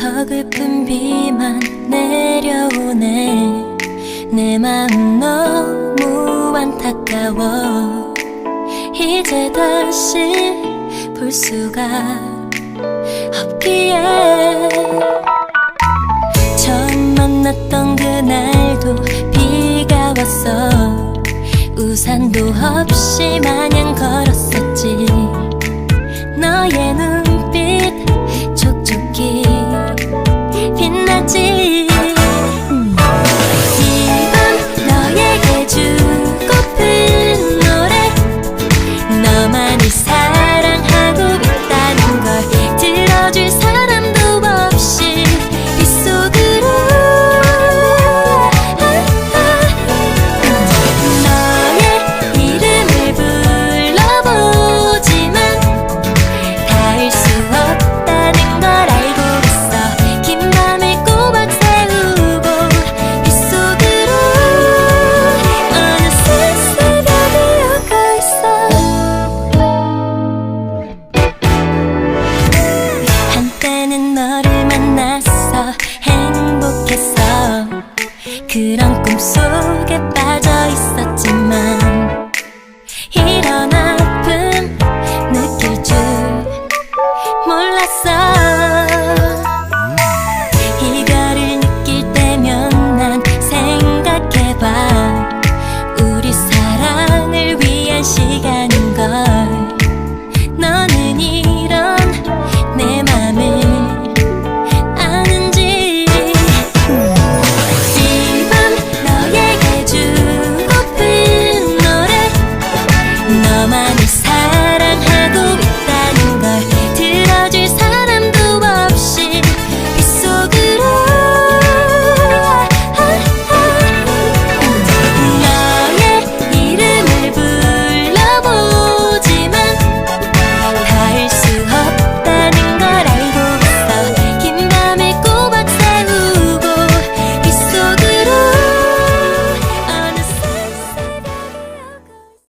서글픈 비만 내려오네. 내 마음 너무 안타까워. 이제 다시 볼 수가 없기에. 처음 만났던 그날도 비가 왔어. 우산도 없이 마냥 걸었었지. 너의 눈 그런 꿈속에 빠